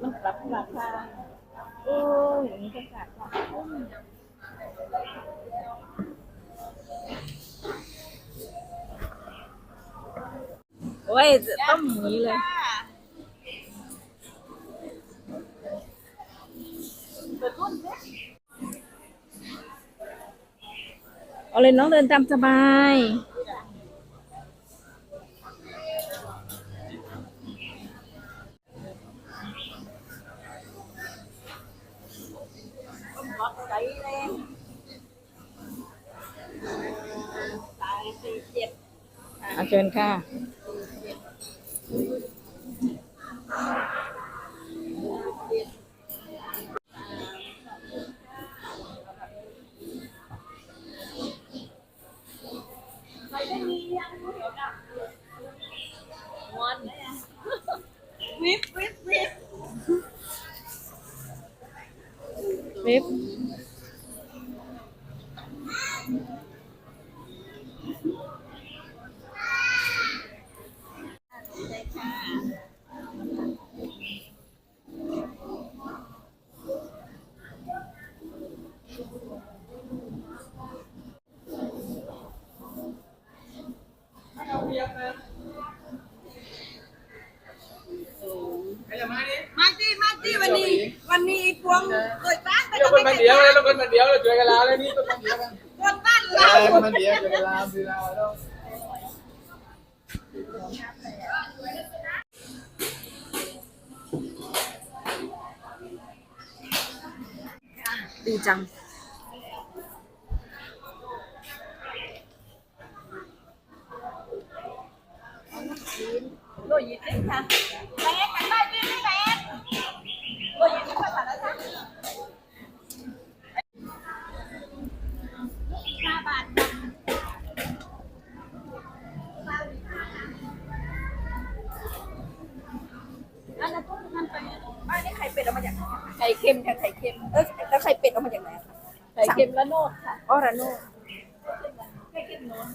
มันปรับราคาโอ้ยอย่างนี้ก็ขาดค่ะโอ้ยต้อย่างนี้เลย เลยน้องเดินตามสบายอาเชิญค่ะ วิบวิบ สิมาสิวันนี้วันนี้พวงเกิดบ้านไปเราคนมันเดียวเลยเราคนมันเดียวเราช่วยกันลาเลยนี่คนมันเดียวกันคนบ้านเอเราอคนมันเดียวช่วยกันลาคือเราเราดีจังโลยี่สิบค่ะแบงค์กั เป็ดเอามาจากไหนคะไข่เค็มค่ะไข่เค็มเออแล้วไข่เป็ดเอามาจากไหนคะไข่เค็มละโนดค่ะอ๋อระโนดไข่เค็มโนด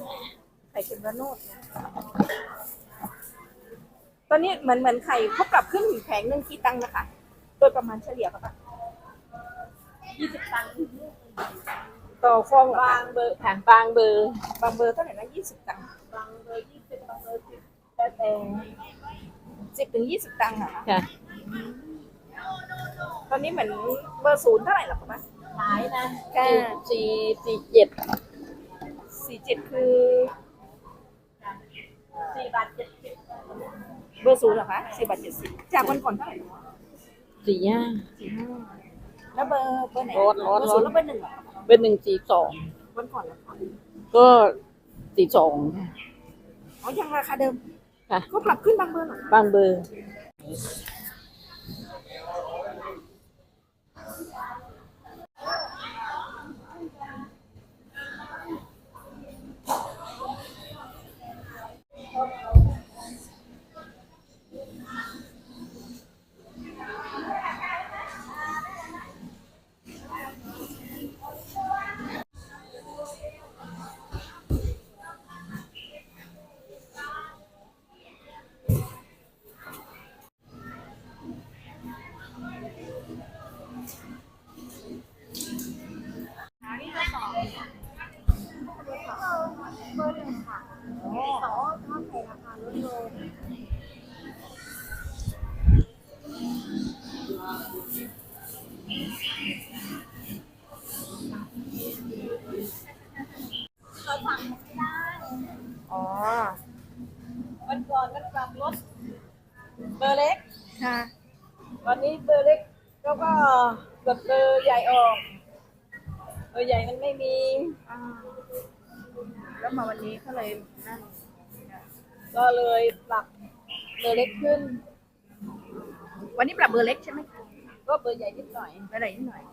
ไข่เค็มระโนดนะตอนนี้เหมือนเหมือนไข่เขาปรับขึ้นแผงหนึ่งกี่ตังค์นะคะ โดยประมาณเฉลี่ยป่ะยี่สิบตังค์ต่อฟองเหรอบางเบอร์แผงบางเบอร์บางเบอร์เท่าไหร่นะยี่สิบตังค์บางเบอร์ยี่สิบบางเบอร์สิบแล้วแต่สิบถึงยี่สิบตังค์เหรอคะค่ะต อนนี้เหมือนเบอร์ศูนย์เท่าไหร่หรอคะขายนะค่ะสี่สี่เจ็ดสี่เจ็ดคือสี่บาทเจ็ดสิบเบอร์ศูนย์เหรอคะสี่บาทเจ็ดสิบจากวันก่อนเท่าไหร่นะสี่ห้าสี่ห้าแล้วเบอร์เบอร์ไหนลดลดเบอร์ศูนย์ลดแล้วเบอร์หนึ่งเหรอคะเป็นหนึ่งสี่สองวันก่อนเหรอคะก็สี่สองค่ะอ๋อยังราคาเดิมค่ะเขาปรับขึ้นบางเบอร์เหรอบางเบอร์ อร์เล็ก ค่ะวันนี้เบอร์เล็กแล้วก็กดเบอร์ใหญ่ออก เบอร์ใหญ่มันไม่มีอ่า แล้วมาวันนี้ก็เลยนั่นก็เลยปรับเบอร์เล็กขึ้น วันนี้ปรับเบอร์เล็กใช่ไหมคะก็เบอร์ใหญ่นิดหน่อยเบอร์ไหนนิดหน่อย